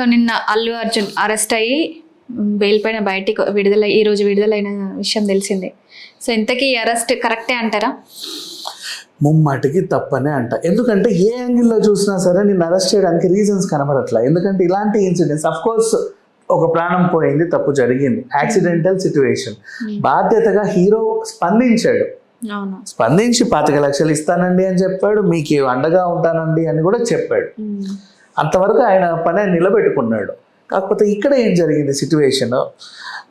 So నిన్న Allu Arjun arrest అయ్యి bail పైన బయటికి విడుదల ఈ రోజు విడుదలైన విషయం తెలిసిందే. సో ఇంతకీ అరెస్ట్ కరెక్టే అంటారా? ముమ్మాటికి తప్పనే అంట. ఎందుకంటే ఏ యాంగిల్లో చూసినా సరే నేను అరెస్ట్ చేయడానికి రీజన్స్ కనబడట్లా. ఎందుకంటే ఇలాంటి ఇన్సిడెంట్స్ అఫ్ కోర్స్ ఒక ప్రాణం పోయింది తప్పు జరిగింది. యాక్సిడెంటల్ సిచ్యువేషన్ బాధ్యతగా హీరో స్పందించాడు. స్పందించి పాతిక లక్షలు ఇస్తానండి అని చెప్పాడు. మీకు అండగా ఉంటానండి అని కూడా చెప్పాడు. ఉమ్. అంతవరకు ఆయన పని నిలబెట్టుకున్నాడు. కాకపోతే ఇక్కడ ఏం జరిగింది సిచ్యువేషన్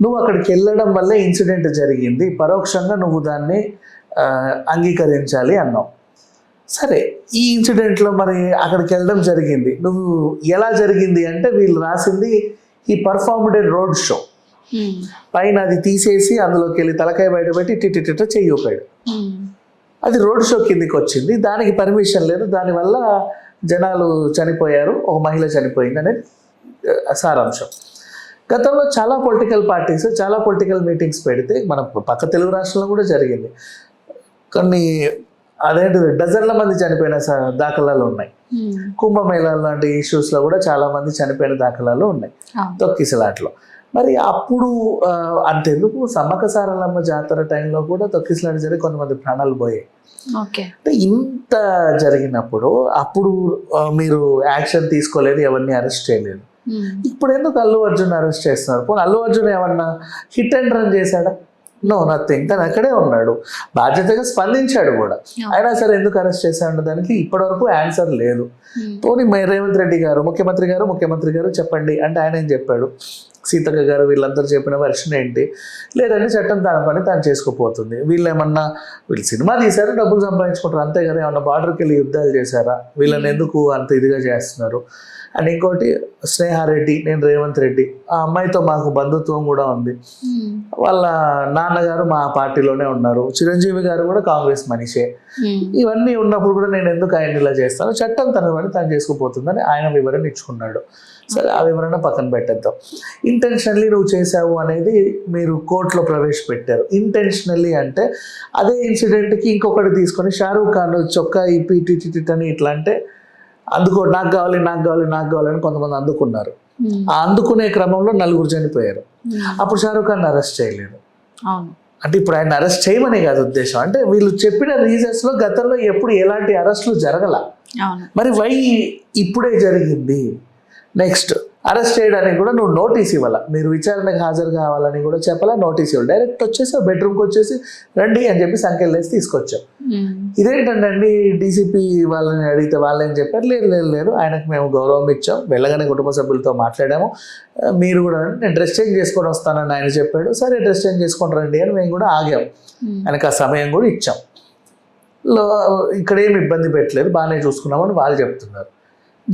నువ్వు అక్కడికి వెళ్ళడం వల్లే ఇన్సిడెంట్ జరిగింది. పరోక్షంగా నువ్వు దాన్ని అంగీకరించాలి అన్నావు. సరే ఈ ఇన్సిడెంట్లో మరి అక్కడికి వెళ్ళడం జరిగింది. నువ్వు ఎలా జరిగింది అంటే వీళ్ళు రాసింది ఈ పర్ఫార్మ్డ్ రోడ్ షో. పైన అది తీసేసి అందులోకి వెళ్ళి తలకాయ బయట పెట్టి టిటిట చెయ్యి ఊపాడు. అది రోడ్ షో కిందికి వచ్చింది. దానికి పర్మిషన్ లేదు. దానివల్ల జనాలు చనిపోయారు. ఒక మహిళ చనిపోయింది అనేది సారాంశం. గతంలో చాలా పొలిటికల్ పార్టీస్ చాలా పొలిటికల్ మీటింగ్స్ పెడితే మన పక్క తెలుగు రాష్ట్రంలో కూడా జరిగింది. కొన్ని అదేంటిది డజన్ల మంది చనిపోయిన దాఖలాలు ఉన్నాయి. ఉమ్. కుంభమేళా లాంటి ఇష్యూస్లో కూడా చాలా మంది చనిపోయిన దాఖలాలు ఉన్నాయి. తొక్కిసలాట్లో. మరి అప్పుడు ఆ, అంతెందుకు సమ్మక సారలమ్మ జాతర టైంలో కూడా తొక్కిసలాట జరిగి కొంతమంది ప్రాణాలు పోయాయి. అంటే ఇంత జరిగినప్పుడు అప్పుడు మీరు యాక్షన్ తీసుకోలేదు ఎవరిని అరెస్ట్ చేయలేదు. ఇప్పుడు ఎందుకు అల్లు అర్జున్ అరెస్ట్ చేస్తున్నారు? పోనీ అల్లు అర్జున్ ఏమన్నా హిట్ అండ్ రన్ చేశాడా? No nothing. తను అక్కడే ఉన్నాడు. బాధ్యతగా స్పందించాడు కూడా. అయినా సరే ఎందుకు అరెస్ట్ చేశాడు దానికి ఇప్పటివరకు ఆన్సర్ లేదు. పోనీ రేవంత్ రెడ్డి గారు ముఖ్యమంత్రి గారు ముఖ్యమంత్రి గారు చెప్పండి. అంటే ఆయన ఏం చెప్పాడు? సీతక్క గారు వీళ్ళందరూ చెప్పిన వర్షన్ ఏంటి? లేదంటే చట్టం తన పని తాను చేసుకుపోతుంది. వీళ్ళు ఏమన్నా వీళ్ళు సినిమా తీశారు డబ్బులు సంపాదించుకుంటారు. అంతే కదా ఏమన్నా బార్డర్కి వెళ్ళి యుద్ధాలు చేశారా? వీళ్ళని ఎందుకు అంత ఇదిగా చేస్తున్నారు? అండ్ ఇంకోటి స్నేహారెడ్డి నేను రేవంత్ రెడ్డి ఆ అమ్మాయితో మాకు బంధుత్వం కూడా ఉంది. ఉమ్. వాళ్ళ నాన్నగారు మా పార్టీలోనే ఉన్నారు. చిరంజీవి గారు కూడా కాంగ్రెస్ మనిషే. ఉమ్. ఇవన్నీ ఉన్నప్పుడు కూడా నేను ఎందుకు ఆయన ఇలా చేస్తాను? చట్టం తన పని తను చేసుకుపోతుందని ఆయన వివరణ ఇచ్చుకున్నాడు. సరే ఆ వివరణ పక్కన పెట్టేద్దాం. ఇంటెన్షనల్లీ నువ్వు చేసావు అనేది మీరు కోర్టులో ప్రవేశపెట్టారు. ఇంటెన్షనల్లీ అంటే అదే ఇన్సిడెంట్కి ఇంకొకటి తీసుకొని షారూఖ్ ఖాన్ చొక్కా ఇటు ఇటు అని ఇట్లా అంటే అందుకో నాకు కావాలి నాకు కావాలి నాకు కావాలని కొంతమంది అందుకున్నారు. ఉమ్. ఆ అందుకునే క్రమంలో నలుగురు చనిపోయారు. ఉమ్. అప్పుడు షారూఖ్ ఖాన్ అరెస్ట్ చేయలేదు. అంటే ఇప్పుడు ఆయన అరెస్ట్ చేయమనే కాదు ఉద్దేశం. అంటే వీళ్ళు చెప్పిన రీజన్స్లో గతంలో ఎప్పుడు ఎలాంటి అరెస్టులు జరగల. మరి వై ఇప్పుడే జరిగింది? నెక్స్ట్ అరెస్ట్ చేయడానికి కూడా నువ్వు నోటీస్ ఇవ్వాల. మీరు విచారణకు హాజరు కావాలని కూడా చెప్పాలా? నోటీస్ ఇవ్వాలి. డైరెక్ట్ వచ్చేసి బెడ్రూమ్కి వచ్చేసి రండి అని చెప్పి సంఖ్యలు వేసి తీసుకొచ్చాం. ఇదేంటంటే అండి డీసీపీ వాళ్ళని అడిగితే వాళ్ళు ఏం చెప్పారు? లేదు లేదు లేదు. ఆయనకు మేము గౌరవం ఇచ్చాం. వెళ్ళగానే కుటుంబ సభ్యులతో మాట్లాడాము. మీరు కూడా నేను డ్రెస్ చేంజ్ చేసుకొని వస్తానని ఆయన చెప్పాడు. సరే డ్రెస్ చేంజ్ చేసుకొని రండి అని మేము కూడా ఆగాం. ఉమ్. ఆయనకు ఆ సమయం కూడా ఇచ్చాం. ఇక్కడ ఏమి ఇబ్బంది పెట్టలేదు. బాగానే చూసుకున్నామని వాళ్ళు చెప్తున్నారు.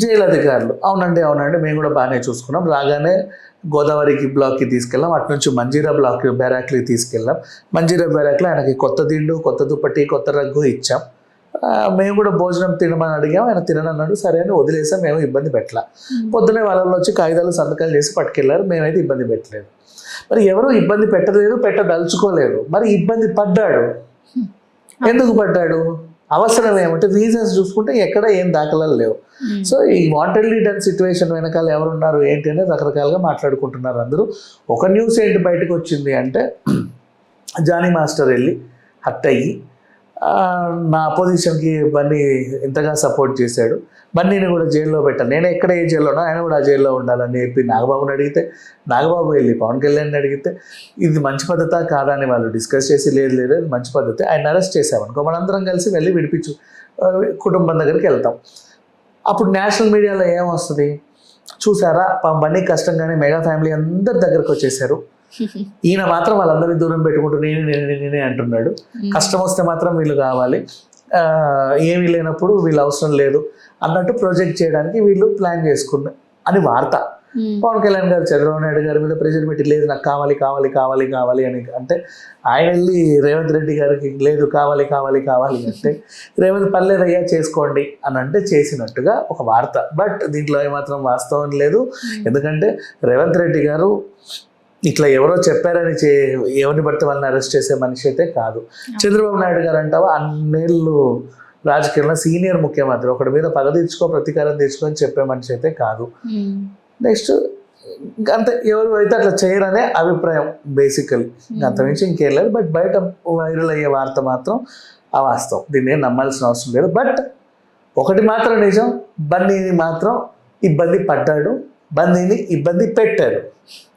జైలు అధికారులు. అవునండి అవునండి. మేము కూడా బాగానే చూసుకున్నాం. రాగానే గోదావరికి బ్లాక్కి తీసుకెళ్ళాం. అటు నుంచి మంజీరా బ్లాక్ బ్యారాక్కి తీసుకెళ్ళాం. మంజీరా బ్యారాక్లో ఆయనకి కొత్త దిండు కొత్త దుప్పటి కొత్త రగ్గు ఇచ్చాం. మేము కూడా భోజనం తినమని అడిగాం. ఆయన తిననన్నాడు సరే అని వదిలేసాం. మేము ఇబ్బంది పెట్టలా. పొద్దునే వాళ్ళలో వచ్చి కాగితాలు సంతకాలు చేసి పట్టుకెళ్ళారు మేమైతే ఇబ్బంది పెట్టలేదు. మరి ఎవరు ఇబ్బంది పెట్టలేదు పెట్టదలుచుకోలేదు. మరి ఇబ్బంది పడ్డాడు. ఎందుకు పడ్డాడు? అవసరం ఏమంటే రీజన్స్ చూసుకుంటే ఎక్కడ ఏం దాఖలాలు లేవు. సో ఈ వాంటెడ్లీ డన్ సిచ్యువేషన్ వెనకాల ఎవరున్నారు ఏంటి అనేది రకరకాలుగా మాట్లాడుకుంటున్నారు అందరూ ఒక న్యూస్ ఏంటి బయటకు వచ్చింది అంటే జానీ మాస్టర్ వెళ్ళి హట్ అయ్యి నా అపోజిషన్కి బన్నీ ఇంతగా సపోర్ట్ చేశాడు. బన్నీని కూడా జైల్లో పెట్టాను నేను ఎక్కడ ఏ జైల్లోనో ఆయన కూడా ఆ జైల్లో ఉండాలని చెప్పి నాగబాబుని అడిగితే నాగబాబు వెళ్ళి పవన్ కళ్యాణ్ని అడిగితే ఇది మంచి పద్ధత కాదా అని వాళ్ళు డిస్కస్ చేసి లేదు లేదు మంచి పద్ధతి ఆయన అరెస్ట్ చేసామనుకో మనందరం కలిసి వెళ్ళి విడిపించు కుటుంబం దగ్గరికి వెళ్తాం. అప్పుడు నేషనల్ మీడియాలో ఏమొస్తుంది? చూసారా? బన్నీ కష్టంగానే మెగా ఫ్యామిలీ అందరి దగ్గరకు వచ్చేసారు. ఈయన మాత్రం వాళ్ళందరినీ దూరం పెట్టుకుంటూ నేనే నేనే నేనే అంటున్నాడు. కష్టం వస్తే మాత్రం వీళ్ళు కావాలి. ఏమీ లేనప్పుడు వీళ్ళు అవసరం లేదు అన్నట్టు ప్రొజెక్ట్ చేయడానికి వీళ్ళు ప్లాన్ చేసుకున్నారు అని వార్త. పవన్ కళ్యాణ్ గారు చంద్రబాబు నాయుడు గారి మీద ప్రెషర్ పెట్టి లేదు నాకు కావాలి కావాలి కావాలి కావాలి అని అంటే ఆయన వెళ్ళి రేవంత్ రెడ్డి గారికి లేదు కావాలి కావాలి కావాలి అంటే రేవంత్ పర్లేదయ్యా చేసుకోండి అని అంటే చేసినట్టుగా ఒక వార్త. బట్ దీంట్లో ఏమాత్రం వాస్తవం లేదు. ఎందుకంటే రేవంత్ రెడ్డి గారు ఇట్లా ఎవరో చెప్పారని చే ఎవరిని పడితే వాళ్ళని అరెస్ట్ చేసే మనిషి అయితే కాదు. చంద్రబాబు నాయుడు గారు అంటావా? అన్నేళ్ళు రాజకీయంలో సీనియర్ ముఖ్యమంత్రి ఒకటి మీద పగ తీర్చుకో ప్రతీకారం తీర్చుకో అని చెప్పే మనిషి అయితే కాదు. నెక్స్ట్ అంతే ఎవరు అయితే అట్లా చేయరనే అభిప్రాయం బేసికలీ. అంతమించి ఇంకేం లేదు. బట్ బయట వైరల్ అయ్యే వార్త మాత్రం అవాస్తవం. దీన్ని ఏం నమ్మాల్సిన అవసరం లేదు. బట్ ఒకటి మాత్రం నిజం బన్నీని మాత్రం ఇబ్బంది పడ్డాడు బన్నీని ఇబ్బంది పెట్టారు అవును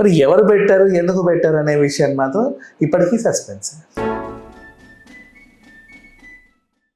మరి ఎవరు పెట్టారు? ఎందుకు పెట్టారు? అనే విషయాన్ని మాత్రం ఇప్పటికీ సస్పెన్స్